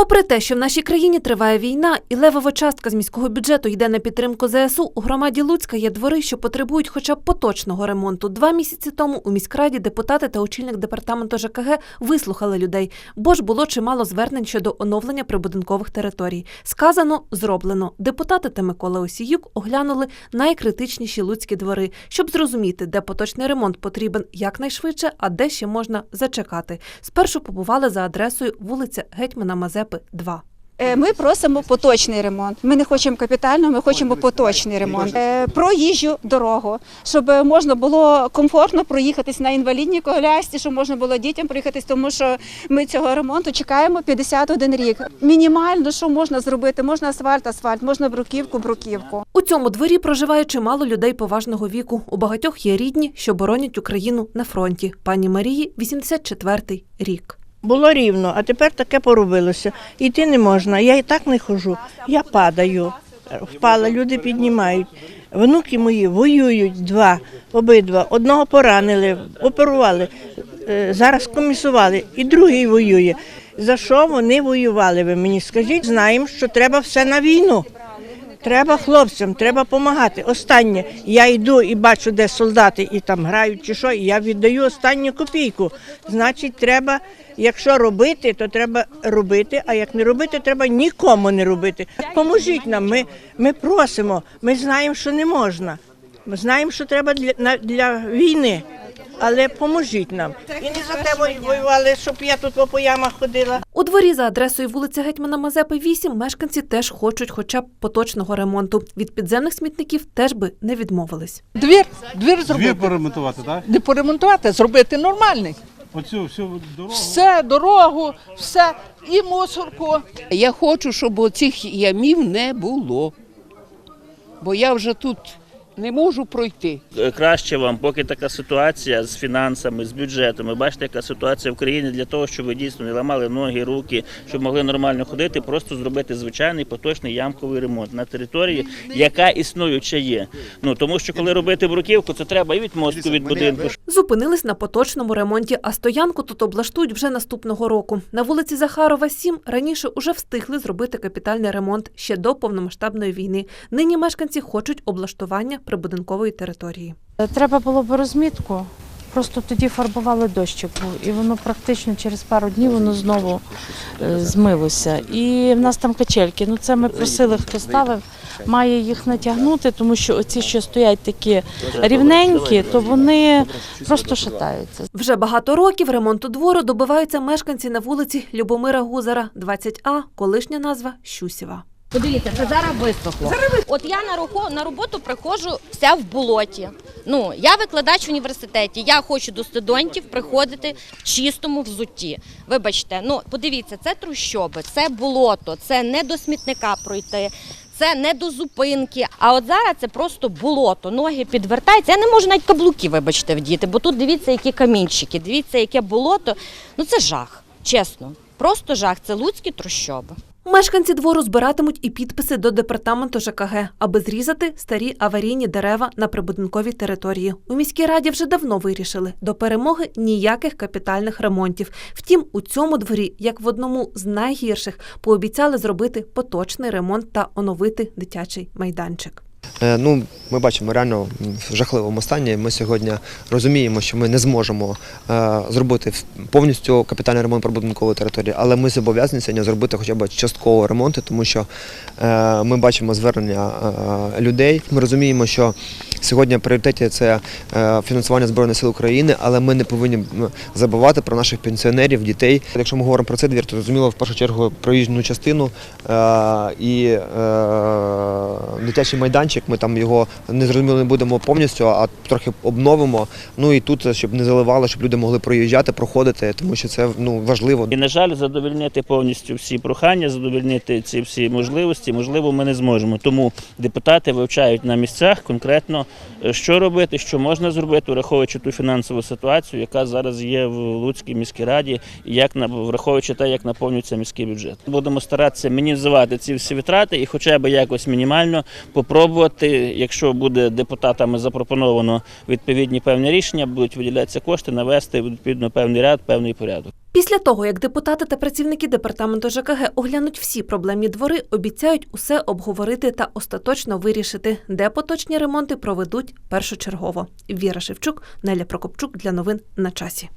Попри те, що в нашій країні триває війна, і левова частка з міського бюджету йде на підтримку ЗСУ, у громаді Луцька є двори, що потребують хоча б поточного ремонту. Два місяці тому у міськраді депутати та очільник департаменту ЖКГ вислухали людей, бо ж було чимало звернень щодо оновлення прибудинкових територій. Сказано, зроблено. Депутати та Микола Осіюк оглянули найкритичніші луцькі двори, щоб зрозуміти, де поточний ремонт потрібен якнайшвидше, а де ще можна зачекати. Спершу побували за адресою вулиця Гетьмана Мазепи, 2. Е, Ми просимо поточний ремонт. Ми не хочемо капітального, ми хочемо поточний ремонт. Е, Проїжджу дорогу, щоб можна було комфортно проїхатись на інвалідній колясці, щоб можна було дітям проїхатись, тому що ми цього ремонту чекаємо 51 рік. Мінімально, що можна зробити? Можна асфальт, асфальт, можна бруківку, бруківку. У цьому дворі проживає чимало людей поважного віку. У багатьох є рідні, що боронять Україну на фронті. Пані Марії 84-й рік. Було рівно, а тепер таке поробилося. Йти не можна. Я і так не хожу. Я падаю. Впала, люди піднімають. Внуки мої воюють два, обидва. Одного поранили, оперували, е, зараз комісували, і другий воює. За що вони воювали? Ви мені скажіть, знаємо, що треба все на війну. Треба хлопцям, треба допомагати. Останнє, я йду і бачу, де солдати і там грають чи що, і я віддаю останню копійку. Значить, треба, якщо робити, то треба робити, а як не робити, треба нікому не робити. Поможіть нам, ми, ми просимо, ми знаємо, що не можна. Ми знаємо, що треба для, для війни. Але поможіть нам. І не за те воювали, щоб я тут по ямах ходила. У дворі за адресою вулиця Гетьмана Мазепи 8 мешканці теж хочуть хоча б поточного ремонту. Від підземних смітників теж би не відмовились. Двір, двір Двір зробити. поремонтувати, так? Не поремонтувати, зробити нормальний. Оцю всю дорогу. Все, дорогу, все, і мусорку. Я хочу, щоб оцих ямів не було. Бо я вже тут не можу пройти. краще вам, поки така ситуація з фінансами, з бюджетом. Ви бачите, яка ситуація в країні для того, щоб ви дійсно не ламали ноги, руки, щоб могли нормально ходити, просто зробити звичайний поточний ямковий ремонт на території, яка існуюча є. Ну тому що коли робити бруківку, це треба і від мосту, від будинку. Зупинились на поточному ремонті, а стоянку тут облаштують вже наступного року. На вулиці Захарова 7 раніше уже встигли зробити капітальний ремонт ще до повномасштабної війни. Нині мешканці хочуть облаштування прибудинкової території. Треба було б розмітку. Просто тоді фарбували дощик і воно практично через пару днів воно знову е, змилося. І в нас там качельки. Ну це ми просили, хто ставив, має їх натягнути, тому що оці, що стоять такі рівненькі, то вони просто шатаються. Вже багато років ремонту двору добиваються мешканці на вулиці Любомира Гузара, 20А, колишня назва Щусєва. Подивіться, це зараз висохло. От я на руху на роботу приходжу вся в болоті. Ну я викладач в університеті. Я хочу до студентів приходити в чистому взутті. Вибачте, ну подивіться, це трущоби, це болото, це не до смітника пройти. Це не до зупинки, а от зараз це просто болото. Ноги підвертаються. Я не можу навіть каблуки, вибачте, вдіти, бо тут дивіться, які камінчики, дивіться, яке болото. Ну це жах, чесно. Просто жах. Це луцькі трущоби. Мешканці двору збиратимуть і підписи до департаменту ЖКГ, аби зрізати старі аварійні дерева на прибудинковій території. У міській раді вже давно вирішили до перемоги ніяких капітальних ремонтів. Втім, у цьому дворі, як в одному з найгірших, пообіцяли зробити поточний ремонт та оновити дитячий майданчик. Е, Ну, ми бачимо реально в жахливому стані. Ми сьогодні розуміємо, що ми не зможемо е, зробити повністю капітальний ремонт прибудинкової території, але ми зобов'язані сьогодні зробити хоча б частково ремонт, тому що е, ми бачимо звернення людей. Ми розуміємо, що сьогодні пріоритеті це фінансування збройних сил України, але ми не повинні забувати про наших пенсіонерів, дітей. Якщо ми говоримо про цей двір, то зрозуміло в першу чергу проїжджу частину і дитячий майданчик. Ми там його не зрозуміло не будемо повністю, а трохи обновимо. Ну і тут, щоб не заливало, щоб люди могли проїжджати, проходити, тому що це ну важливо. І, на жаль, задовольнити повністю всі прохання, задовольнити ці всі можливості, можливо, ми не зможемо. Тому депутати вивчають на місцях конкретно, е, що робити, що можна зробити, враховуючи ту фінансову ситуацію, яка зараз є в Луцькій міській раді, і як враховуючи те, як наповнюється міський бюджет. Будемо старатися мінімізувати ці всі витрати і, хоча б якось мінімально, попробувати виділяти, якщо буде депутатами запропоновано відповідні певні рішення, будуть виділятися кошти, навести відповідно певний ряд, певний порядок. Після того, як депутати та працівники департаменту ЖКГ оглянуть всі проблемні двори, обіцяють усе обговорити та остаточно вирішити, де поточні ремонти проведуть першочергово. Віра Шевчук, Неля Прокопчук для новин на часі.